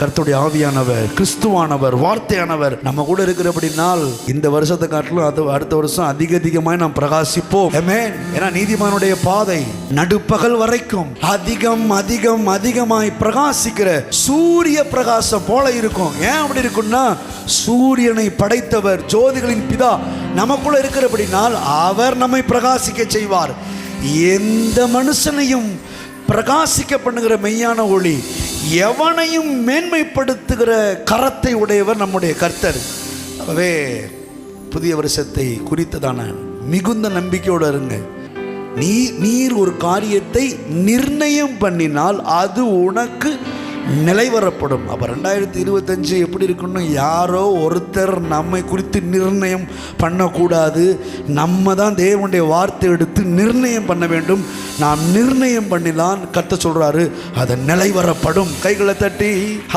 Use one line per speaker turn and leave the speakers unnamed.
கர்த்தருடைய ஆவியானவர் கிறிஸ்துவானவர் வார்த்தையானவர் நம்ம கூட இருக்கிறபடினால் இந்த வருஷத்தை காட்டிலும் அது அடுத்த வருஷம் அதிக அதிகமாய் நாம் பிரகாசிப்போம். ஏன்னா நீதிமானுடைய பாதை நடுப்பகல் வரைக்கும் அதிகம் அதிகம் அதிகமாய் பிரகாசிக்கிற சூரிய பிரகாசம் போல இருக்கும். ஏன் அப்படி இருக்கும்னா சூரியனை படைத்தவர் ஜோதிகளின் பிதா நமக்குள்ள இருக்கிறபடினால் அவர் நம்மை பிரகாசிக்க செய்வார். எந்த மனுஷனையும் பிரகாசிக்க பண்ணுகிற மெய்யான ஒளி எவனையும் மேன்மைப்படுத்துகிற கரத்தை உடையவர் நம்முடைய கர்த்தர். ஆகவே புதிய வருஷத்தை குறித்ததான மிகுந்த நம்பிக்கையோடு இருங்க. நீ நீர் ஒரு காரியத்தை நிர்ணயம் பண்ணினால் அது உனக்கு நிலைவரப்படும். அப்போ ரெண்டாயிரத்தி இருபத்தஞ்சு எப்படி இருக்குன்னு யாரோ ஒருத்தர் நம்மை குறித்து நிர்ணயம் பண்ணக்கூடாது. நம்ம தான் தேவனுடைய வார்த்தை எடுத்து நிர்ணயம் பண்ண வேண்டும். நாம் நிர்ணயம் பண்ணிதான் கத்த சொல்கிறாரு அதை நிலைவரப்படும். கைகளை தட்டி